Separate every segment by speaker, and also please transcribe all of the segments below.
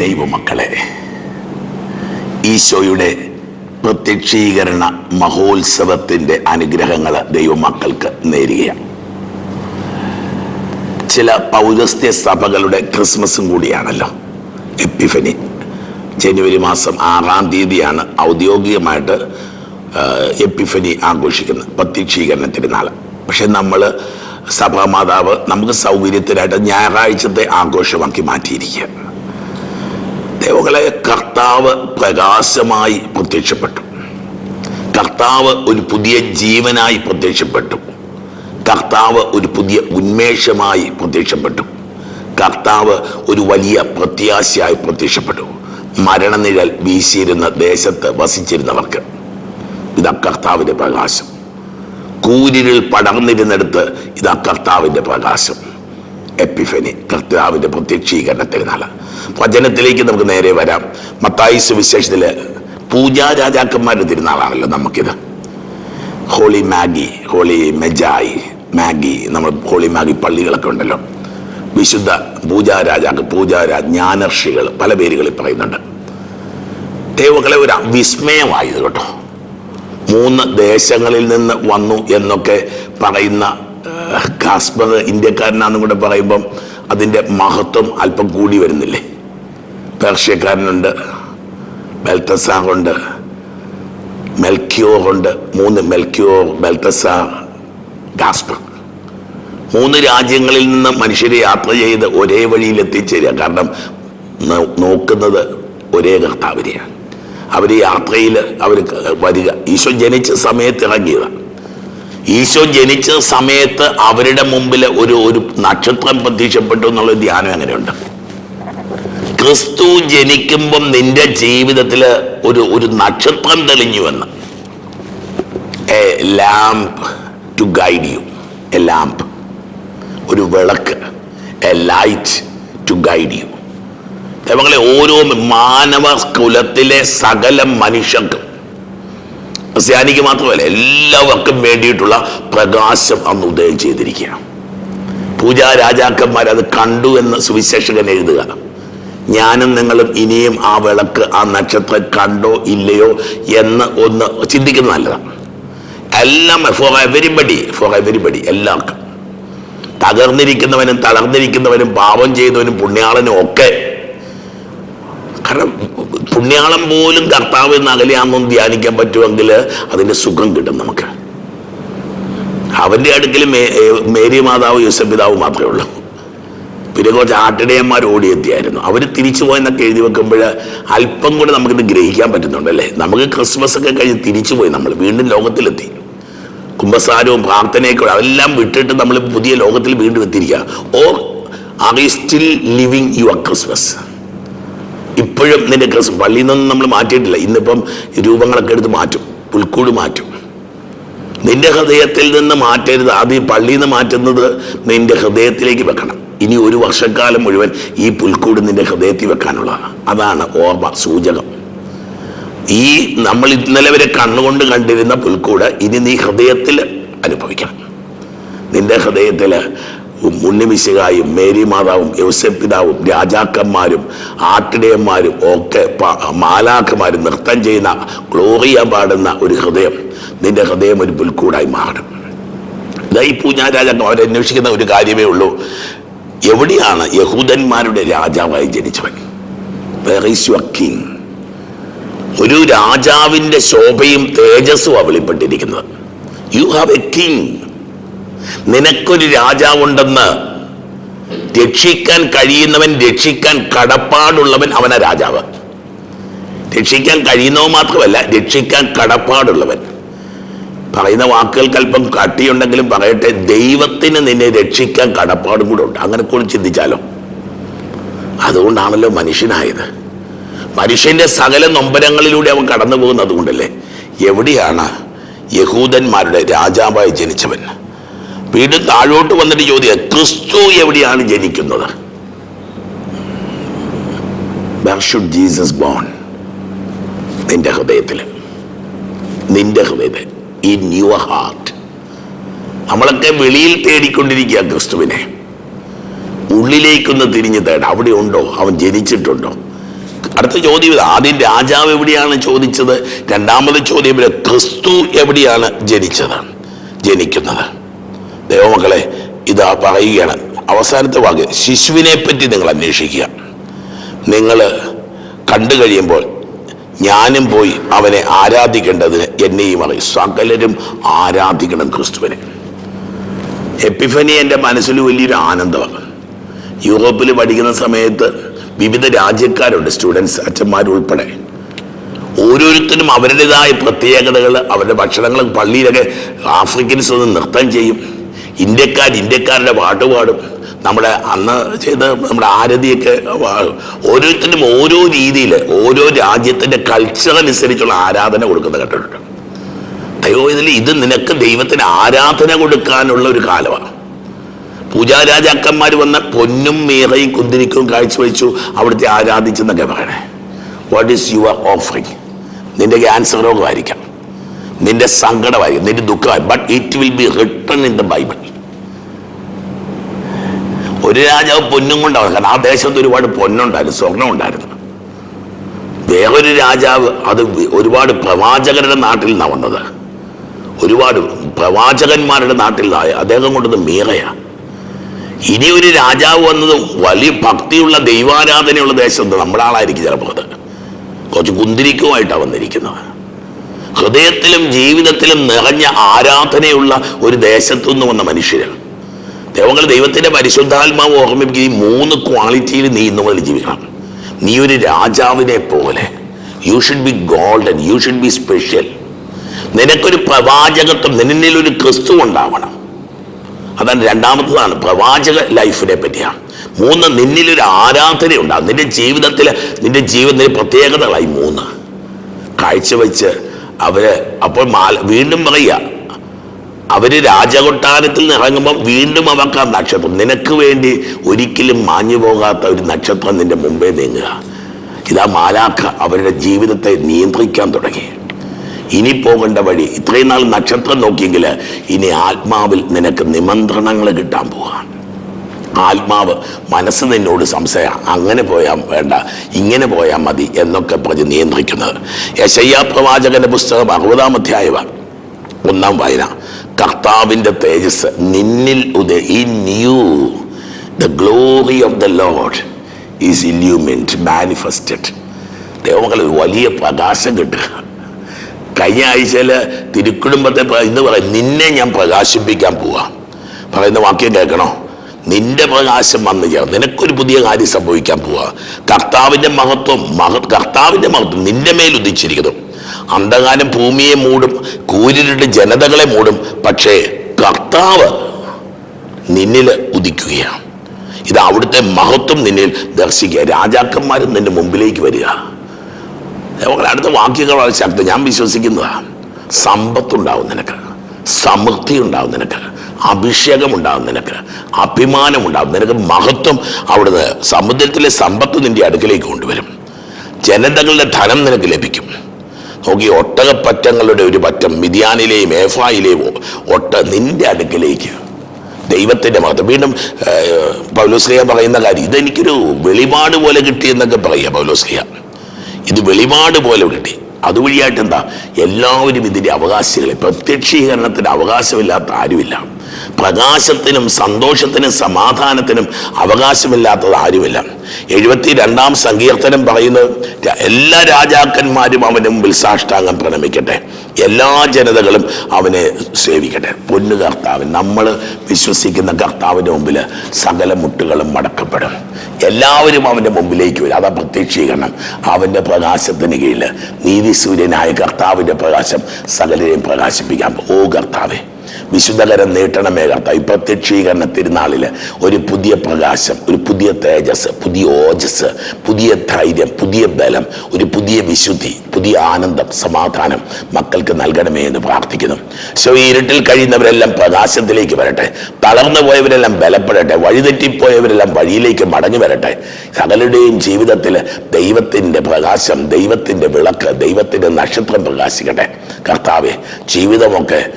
Speaker 1: ദൈവമക്കളെ ഈശോയുടെ പ്രത്യക്ഷീകരണ മഹോത്സവത്തിന്റെ അനുഗ്രഹങ്ങൾ ദൈവമക്കൾക്ക് നേരുകയാണ്. ചില പൗരസ്ത്യ സഭകളുടെ ക്രിസ്മസും കൂടിയാണല്ലോ. എപ്പിഫനി ജനുവരി മാസം ആറാം തീയതിയാണ് ഔദ്യോഗികമായിട്ട് എപ്പിഫനി ആഘോഷിക്കുന്നത് പ്രത്യക്ഷീകരണ തിരുനാൾ. പക്ഷെ നമ്മൾ സഭാമാതാവ് നമുക്ക് സൗകര്യത്തിനായിട്ട് ഞായറാഴ്ചത്തെ ആഘോഷമാക്കി മാറ്റിയിരിക്കുക ദൈവങ്ങളെ കർത്താവ് പ്രകാശമായി പ്രത്യക്ഷപ്പെട്ടു. കർത്താവ് ഒരു പുതിയ ജീവനായി പ്രത്യക്ഷപ്പെട്ടു. കർത്താവ് ഒരു പുതിയ ഉന്മേഷമായി പ്രത്യക്ഷപ്പെട്ടു. കർത്താവ് ഒരു വലിയ പ്രത്യാശയായി പ്രത്യക്ഷപ്പെട്ടു. മരണനിഴൽ വീശിയിരുന്ന ദേശത്ത് വസിച്ചിരുന്നവർക്ക്. ഇതാ കർത്താവിന്റെ പ്രകാശം. കൂരിരിൽ പടർന്നിരുന്നിടത്ത് ഇതാ കർത്താവിന്റെ പ്രകാശം. എപ്പിഫനി. കർത്താവിന്റെ പ്രത്യക്ഷീകരണ തിരുനാൾ വചനത്തിലേക്ക് നമുക്ക് നേരെ വരാം. മത്തായി വിശേഷത്തിൽ പൂജാ രാജാക്കന്മാരുടെ തിരുനാളാണല്ലോ നമുക്കിത്. ഹോളി മാഗി ഹോളി മെജായി മാഗി നമ്മൾ ഹോളി മാഗി പള്ളികളൊക്കെ ഉണ്ടല്ലോ. വിശുദ്ധ പൂജാ രാജാക്ക് പൂജാരാ ജ്ഞാനർഷികൾ പല പേരുകളിൽ പറയുന്നുണ്ട്. ദേവകളെ ഒരു വിസ്മയമായത് കേട്ടോ. മൂന്ന് ദേശങ്ങളിൽ നിന്ന് വന്നു എന്നൊക്കെ പറയുന്ന കാസ്പർ ഇന്ത്യക്കാരനാന്നും കൂടെ പറയുമ്പം അതിന്റെ മഹത്വം അല്പം കൂടി വരുന്നില്ലേ? പേർഷ്യക്കാരനുണ്ട് ബെൽത്തസാറുണ്ട് മെൽക്യോർ ഉണ്ട് മൂന്ന് മെൽക്യോർ ബെൽത്തസാർ ഗാസ്പർ മൂന്ന് രാജ്യങ്ങളിൽ നിന്ന് മനുഷ്യരെ യാത്ര ചെയ്ത് ഒരേ വഴിയിൽ എത്തിച്ചേരുക. കാരണം നോക്കുന്നത് ഒരേ കർത്താവിനെയാണ്. അവർ യാത്രയിൽ അവർ വരിക. ഈശോ ജനിച്ച സമയത്ത് ഇറങ്ങിയതാണ് ഈശോ ജനിച്ച സമയത്ത് അവരുടെ മുമ്പിൽ ഒരു ഒരു നക്ഷത്രം പ്രത്യക്ഷപ്പെട്ടു എന്നുള്ള ധ്യാനം എങ്ങനെയുണ്ട്? ക്രിസ്തു ജനിക്കുമ്പം നിന്റെ ജീവിതത്തിൽ ഒരു ഒരു നക്ഷത്രം തെളിഞ്ഞുവെന്ന്. A lamp to guide you. A lamp. ഒരു വിളക്ക്. A light to guide you. ദൈവങ്ങളെ ഓരോ മാനവ കുലത്തിലെ സകല മനുഷ്യർക്കും ക്രിസ്ത്യാനിക്ക് മാത്രമല്ല എല്ലാവർക്കും വേണ്ടിയിട്ടുള്ള പ്രകാശം അന്ന് ഉദയം ചെയ്തിരിക്കുകയാണ്. പൂജാ രാജാക്കന്മാർ അത് കണ്ടു എന്ന് സുവിശേഷകൻ എഴുതുക. ഞാനും നിങ്ങളും ഇനിയും ആ വിളക്ക് ആ നക്ഷത്രം കണ്ടോ ഇല്ലയോ എന്ന് ഒന്ന് ചിന്തിക്കുന്നത് നല്ലതാണ്. എല്ലാം ഫോർ എവരിബഡി ഫോർ എവരിബഡി എല്ലാവർക്കും. തകർന്നിരിക്കുന്നവനും തളർന്നിരിക്കുന്നവനും പാപം ചെയ്തവനും പുണ്യാളനും ഒക്കെ കാരണം പുണ്യാളം പോലും കർത്താവ് എന്ന് അകലെയാണെന്നും ധ്യാനിക്കാൻ പറ്റുമെങ്കിൽ അതിന്റെ സുഖം കിട്ടും നമുക്ക്. അവന്റെ അടുക്കൽ മേരി മാതാവ് യൂസഫിതാവ് മാത്രമേ ഉള്ളൂ. പിന്നെ കുറച്ച് ആട്ടിടയന്മാർ ഓടിയെത്തിയായിരുന്നു. അവർ തിരിച്ചു പോയെന്നൊക്കെ എഴുതി വെക്കുമ്പോൾ അല്പം കൂടെ നമുക്കിത് ഗ്രഹിക്കാൻ പറ്റുന്നുണ്ടല്ലേ നമുക്ക് ക്രിസ്മസ് ഒക്കെ കഴിഞ്ഞ് തിരിച്ചു പോയി നമ്മൾ. വീണ്ടും ലോകത്തിലെത്തി. കുംഭസാരവും പ്രാർത്ഥനയൊക്കെ അതെല്ലാം വിട്ടിട്ട് നമ്മൾ പുതിയ ലോകത്തിൽ വീണ്ടും എത്തിയിരിക്കുക or are you still living your Christmas. ഇപ്പോഴും നിന്റെ ക്രിസ് പള്ളിയിൽ നിന്നൊന്നും നമ്മൾ മാറ്റിയിട്ടില്ല. ഇന്നിപ്പം രൂപങ്ങളൊക്കെ എടുത്ത് മാറ്റും. പുൽക്കൂട് മാറ്റും. നിന്റെ ഹൃദയത്തിൽ നിന്ന് മാറ്റരുത്. ആദ്യം പള്ളിയിൽ നിന്ന് മാറ്റുന്നത് നിന്റെ ഹൃദയത്തിലേക്ക് വെക്കണം. ഇനി ഒരു വർഷക്കാലം മുഴുവൻ ഈ പുൽക്കൂട് നിന്റെ ഹൃദയത്തിൽ വെക്കാനുള്ളതാണ്. അതാണ് ഓർമ്മ സൂചകം. ഈ നമ്മൾ ഇന്നലെ വരെ കണ്ണുകൊണ്ട് കണ്ടിരുന്ന പുൽക്കൂട് ഇനി നീ ഹൃദയത്തിൽ അനുഭവിക്കണം. നിന്റെ ഹൃദയത്തിൽ ഉണ്ണിമിശികായും മേരി മാതാവും യോസഫ് പിതാവും രാജാക്കന്മാരും ആട്ടിടയന്മാരും ഒക്കെ മാലാക്കന്മാരും നൃത്തം ചെയ്യുന്ന ഗ്ലോറിയ പാടുന്ന ഒരു ഹൃദയം. നിന്റെ ഹൃദയം ഒരു പുൽക്കൂടായി മാറും. ഇതാ ഈ രാജാക്കം അവരെ അവരന്വേഷിക്കുന്ന ഒരു കാര്യമേ ഉള്ളൂ. എവിടെയാണ് യഹൂദന്മാരുടെ രാജാവായി ജനിച്ചവൻ? ഒരു രാജാവിന്റെ ശോഭയും തേജസ്സും വെളിപ്പെട്ടിരിക്കുന്നത്. യു ഹാവ് എ കിങ് നിനക്കൊരു രാജാവുണ്ടെന്ന് രക്ഷിക്കാൻ കഴിയുന്നവൻ രക്ഷിക്കാൻ കടപ്പാടുള്ളവൻ അവനാ രാജാവ്. രക്ഷിക്കാൻ കഴിയുന്നവൻ മാത്രമല്ല രക്ഷിക്കാൻ കടപ്പാടുള്ളവൻ. പറയുന്ന വാക്കുകൾക്ക് അല്പം കട്ടിയുണ്ടെങ്കിലും പറയട്ടെ ദൈവത്തിന് നിന്നെ രക്ഷിക്കാൻ കടപ്പാടും കൂടെ ഉണ്ട്. അങ്ങനെ കൂടി ചിന്തിച്ചാലോ? അതുകൊണ്ടാണല്ലോ മനുഷ്യനായത്. മനുഷ്യന്റെ സകല നൊമ്പരങ്ങളിലൂടെ അവൻ കടന്നു പോകുന്നത് കൊണ്ടല്ലേ? എവിടെയാണ് യഹൂദന്മാരുടെ രാജാവായി ജനിച്ചവൻ? വീണ്ടും താഴോട്ട് വന്നിട്ട് ചോദ്യം ക്രിസ്തു എവിടെയാണ് ജനിക്കുന്നത്? Jesus born? നിന്റെ ഹൃദയത്തിൽ നിന്റെ ഹൃദയത്തിൽ ഇൻ യുവർ ഹാർട്ട് നമ്മളൊക്കെ വെളിയിൽ തേടിക്കൊണ്ടിരിക്കുക ക്രിസ്തുവിനെ. ഉള്ളിലേക്കൊന്ന് തിരിഞ്ഞു തേട. അവിടെ ഉണ്ടോ? അവൻ ജനിച്ചിട്ടുണ്ടോ? അടുത്ത ചോദ്യം ഇത്. ആദ്യം രാജാവ് എവിടെയാണ് ചോദിച്ചത്? രണ്ടാമത് ചോദ്യം ക്രിസ്തു എവിടെയാണ് ജനിച്ചത്? ജനിക്കുന്നത്. ദൈവമക്കളെ ഇതാ പറയുകയാണ്. അവസാനത്തെ വാക്ക് ശിശുവിനെ പറ്റി നിങ്ങൾ അന്വേഷിക്കുക. നിങ്ങൾ കണ്ടു കഴിയുമ്പോൾ ഞാനും പോയി അവനെ ആരാധിക്കേണ്ടതിന് എന്നെയും അറിയും. സകലരും ആരാധിക്കണം ക്രിസ്തുവിനെ. എപ്പിഫനി എന്റെ മനസ്സിൽ വലിയൊരു ആനന്ദമാണ്. യൂറോപ്പിൽ പഠിക്കുന്ന സമയത്ത് വിവിധ രാജ്യക്കാരുണ്ട് സ്റ്റുഡൻസ് അച്ഛന്മാരുൾപ്പെടെ. ഓരോരുത്തരും അവരുടേതായ പ്രത്യേകതകൾ അവരുടെ ഭക്ഷണങ്ങൾ പള്ളിയിലൊക്കെ ആഫ്രിക്കൻസ് ഒന്ന് നൃത്തം ചെയ്യും. ഇന്ത്യക്കാർ ഇന്ത്യക്കാരുടെ പാട്ട് പാടും. നമ്മുടെ അന്ന് ചെയ്ത നമ്മുടെ ആരതിയൊക്കെ ഓരോരുത്തരും ഓരോ രീതിയിൽ ഓരോ രാജ്യത്തിന്റെ കൾച്ചർ അനുസരിച്ചുള്ള ആരാധന കൊടുക്കുന്ന കേട്ടിട്ടുണ്ട്. ദൈവം ഇതിൽ ഇത് നിനക്ക് ദൈവത്തിന് ആരാധന കൊടുക്കാനുള്ള ഒരു കാലമാണ്. പൂജാരാജാക്കന്മാർ വന്ന പൊന്നും മീറയും കുന്തിരിക്കും കാഴ്ചവെച്ചു അവിടുത്തെ ആരാധിച്ചെന്നൊക്കെ പറയണേ. വാട്ട് ഈസ് യുവർ ഓഫറിങ് നിന്റെ ക്യാൻസർ രോഗമായിരിക്കാം. നിന്റെ സങ്കടമായിരിക്കും നിന്റെ ദുഃഖമായി but it will be written in the Bible ഒരു രാജാവ് പൊന്നും കൊണ്ടാവില്ല. ആ ദേശത്ത് ഒരുപാട് പൊന്നുണ്ടായിരുന്നു സ്വർണം ഉണ്ടായിരുന്നു. വേറൊരു രാജാവ് അത് ഒരുപാട് പ്രവാചകരുടെ നാട്ടിൽ നിന്നാണ് വന്നത്. ഒരുപാട് പ്രവാചകന്മാരുടെ നാട്ടിൽ നിന്നായ അദ്ദേഹം കൊണ്ടത് മീറയാണ് ഇനി ഒരു രാജാവ് വന്നത് വലിയ ഭക്തിയുള്ള ദൈവാരാധനയുള്ള ദേശത്ത് നമ്മുടെ ആളായിരിക്കും ചിലപ്പോൾ അത്. കുറച്ച് കുന്തിരിക്കുമായിട്ടാണ് വന്നിരിക്കുന്നത്. ഹൃദയത്തിലും ജീവിതത്തിലും നിറഞ്ഞ ആരാധനയുള്ള ഒരു ദേശത്തു നിന്ന് വന്ന മനുഷ്യരാണ് ദൈവങ്ങൾ ദൈവത്തിന്റെ പരിശുദ്ധാത്മാവ് ഓർമ്മിപ്പിക്കുന്ന ഈ മൂന്ന് ക്വാളിറ്റിയിൽ നീ ഇന്ന് മുതൽ ജീവിക്കണം. നീ ഒരു രാജാവിനെ പോലെ. You should be golden you should be special നിനക്കൊരു പ്രവാചകത്വം നിന്നിൽ ഒരു ക്രിസ്തു ഉണ്ടാവണം. അതാണ് രണ്ടാമത്തതാണ് പ്രവാചക ലൈഫിനെ പറ്റിയാണ്. മൂന്ന് നിന്നിലൊരു ആരാധന ഉണ്ടാകും നിന്റെ ജീവിതത്തിൽ നിന്റെ ജീവിതത്തിലെ പ്രത്യേകതകളായി മൂന്ന്. കാഴ്ചവെച്ച് അവർ അപ്പോൾ വീണ്ടും പറയുക അവർ രാജകൊട്ടാരത്തിൽ നിന്ന് ഇറങ്ങുമ്പോൾ വീണ്ടും അവർക്ക് ആ നക്ഷത്രം. നിനക്ക് വേണ്ടി ഒരിക്കലും മാഞ്ഞു പോകാത്ത ഒരു നക്ഷത്രം നിന്റെ മുമ്പേ നീങ്ങുക. ഇതാ മാലാക്ക അവരുടെ ജീവിതത്തെ നിയന്ത്രിക്കാൻ തുടങ്ങി. ഇനി പോകേണ്ട വഴി ഇത്രയും നാൾ നക്ഷത്രം നോക്കിയെങ്കിൽ ഇനി ആത്മാവിൽ നിനക്ക് നിമന്ത്രണങ്ങൾ കിട്ടാൻ പോവാ ആത്മാവ് മനസ്സ് നിന്നോട് സംശയം അങ്ങനെ പോയാൽ വേണ്ട ഇങ്ങനെ പോയാൽ മതി എന്നൊക്കെ പറഞ്ഞ് നിയന്ത്രിക്കുന്നത്. യശയ്യ പ്രവാചകന്റെ പുസ്തകം അറുപതാം അധ്യായമാണ്. ഒന്നാം വായന. കർത്താവിന്റെ തേജസ് നിന്നിൽ ഉദയ in you the glory of the Lord is illuminant manifested ദൈവമക്കൾ വലിയ പ്രകാശം കിട്ടുക. കഴിഞ്ഞ ആഴ്ചയിൽ തിരുക്കുടുംബത്തെ ഇന്ന് പറയും നിന്നെ ഞാൻ പ്രകാശിപ്പിക്കാൻ പോവാ. പറയുന്ന വാക്യം കേൾക്കണോ? നിന്റെ പ്രകാശം വന്നു ചേർന്ന് നിനക്കൊരു പുതിയ കാര്യം സംഭവിക്കാൻ പോവാ. കർത്താവിന്റെ മഹത്വം മഹ കർത്താവിന്റെ മഹത്വം നിന്റെ മേൽ ഉദിച്ചിരിക്കുന്നു. അന്ധകാരം ഭൂമിയെ മൂടും കൂരിരുട്ട് ജനതകളെ മൂടും. പക്ഷേ കർത്താവ് നിന്നിൽ ഉദിക്കുകയാണ്. ഇത് അവിടുത്തെ മഹത്വം നിന്നിൽ ദർശിക്കുക. രാജാക്കന്മാരും നിന്റെ മുമ്പിലേക്ക് വരിക. അടുത്ത വാക്യങ്ങൾ വളരെ ശക്തി. ഞാൻ വിശ്വസിക്കുന്നതാണ് സമ്പത്തുണ്ടാവും നിനക്ക്. സമൃദ്ധി ഉണ്ടാവും നിനക്ക്. അഭിഷേകം ഉണ്ടാവും നിനക്ക്. അഭിമാനം ഉണ്ടാവും. നിനക്ക് മഹത്വം അവിടുന്ന് സമുദ്രത്തിലെ സമ്പത്ത് നിന്റെ അടുക്കലേക്ക് കൊണ്ടുവരും. ജനതകളുടെ ധനം നിനക്ക് ലഭിക്കും. നോക്കി ഒട്ടകപ്പറ്റങ്ങളുടെ ഒരു പറ്റം മിതിയാനിലെയും ഏഫായിലെയും ഒട്ട നിന്റെ അടുക്കിലേക്ക്. ദൈവത്തിന്റെ മതം വീണ്ടും പൗലോസ്ലിയ പറയുന്ന കാര്യം ഇതെനിക്കൊരു വെളിപാട് പോലെ കിട്ടി എന്നൊക്കെ പറയുക പൗലോസ്ലിയ ഇത് വെളിപാട് പോലെ കിട്ടി. അതുവഴിയായിട്ട് എന്താ? എല്ലാവരും ഇതിന്റെ അവകാശികളെ പ്രത്യക്ഷീകരണത്തിന്റെ അവകാശമില്ലാത്ത ആരുമില്ല. പ്രകാശത്തിനും സന്തോഷത്തിനും സമാധാനത്തിനും അവകാശമില്ലാത്തത് ആരുമില്ല. എഴുപത്തി രണ്ടാം സങ്കീർത്തനം പറയുന്നത് എല്ലാ രാജാക്കന്മാരും അവന് മുമ്പിൽ സാഷ്ടാംഗം പ്രണമിക്കട്ടെ. എല്ലാ ജനതകളും അവനെ സേവിക്കട്ടെ. പൊന്നു കർത്താവൻ നമ്മൾ വിശ്വസിക്കുന്ന കർത്താവിന്റെ മുമ്പിൽ സകല മുട്ടുകളും മടക്കപ്പെടും. എല്ലാവരും അവന്റെ മുമ്പിലേക്ക് വരും. അതാ പ്രത്യക്ഷീകരണം. അവന്റെ പ്രകാശത്തിന് കീഴിൽ നീതി സൂര്യനായ കർത്താവിന്റെ പ്രകാശം സകലരെയും പ്രകാശിപ്പിക്കാം ഓ കർത്താവെ വിശുദ്ധകരം നീട്ടണമേ കർത്താവ് ഈ പ്രത്യക്ഷീകരണ തിരുനാളിൽ ഒരു പുതിയ പ്രകാശം ഒരു പുതിയ തേജസ് പുതിയ ഓജസ് പുതിയ ധൈര്യം പുതിയ ബലം ഒരു പുതിയ വിശുദ്ധി പുതിയ ആനന്ദം സമാധാനം മക്കൾക്ക് നൽകണമേ എന്ന് പ്രാർത്ഥിക്കുന്നു. സോ ഈ ഇരുട്ടിൽ കഴിയുന്നവരെല്ലാം പ്രകാശത്തിലേക്ക് വരട്ടെ. തളർന്നു പോയവരെല്ലാം ബലപ്പെടട്ടെ. വഴിതെറ്റിപ്പോയവരെല്ലാം വഴിയിലേക്ക് മടങ്ങി വരട്ടെ. സകലരുടെയും ജീവിതത്തിൽ ദൈവത്തിന്റെ പ്രകാശം ദൈവത്തിന്റെ വിളക്ക് ദൈവത്തിന്റെ നക്ഷത്രം പ്രകാശിക്കട്ടെ. കർത്താവെ ജീവിതമൊക്കെ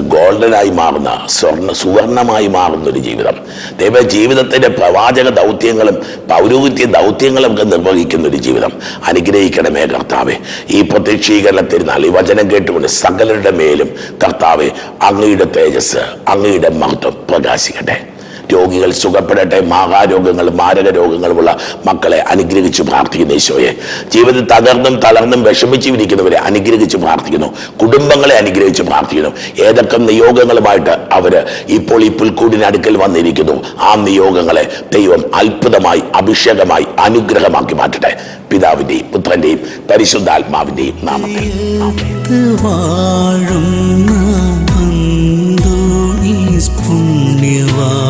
Speaker 1: ഗോൾഡനായി മാറുന്ന സ്വർണ സുവർണമായി മാറുന്ന ഒരു ജീവിതം. ദൈവ ജീവിതത്തിന്റെ പ്രവാചക ദൗത്യങ്ങളും പൗരോഹിത്യ ദൗത്യങ്ങളും ഒക്കെ നിർവഹിക്കുന്ന ഒരു ജീവിതം. അനുഗ്രഹിക്കണമേ കർത്താവെ. ഈ പ്രത്യക്ഷീകരണ തിരുനാൾ ഈ വചനം കേട്ടുകൊണ്ട് സകലരുടെ മേലും കർത്താവെ അങ്ങയുടെ തേജസ് അങ്ങയുടെ മഹത്വം പ്രകാശിക്കട്ടെ. രോഗികൾ സുഖപ്പെടട്ടെ മാഹാരോഗങ്ങൾ മാരക രോഗങ്ങളുമുള്ള മക്കളെ അനുഗ്രഹിച്ച് പ്രാർത്ഥിക്കുന്നു ഈശോയെ. ജീവിതത്തിൽ തകർന്നും തളർന്നും വിഷമിച്ചു ഇരിക്കുന്നവരെ അനുഗ്രഹിച്ച് പ്രാർത്ഥിക്കുന്നു. കുടുംബങ്ങളെ അനുഗ്രഹിച്ച് പ്രാർത്ഥിക്കുന്നു. ഏതൊക്കെ നിയോഗങ്ങളുമായിട്ട് അവർ ഇപ്പോൾ ഈ പുൽക്കൂടിന് അടുക്കൽ വന്നിരിക്കുന്നു ആ നിയോഗങ്ങളെ ദൈവം അത്ഭുതമായി അഭിഷേകമായി അനുഗ്രഹമാക്കി മാറ്റട്ടെ. പിതാവിന്റെയും പുത്രന്റെയും പരിശുദ്ധാത്മാവിന്റെയും നാമത്തിൽ.
Speaker 2: അന്തോണീസ് പുണ്യവാനെ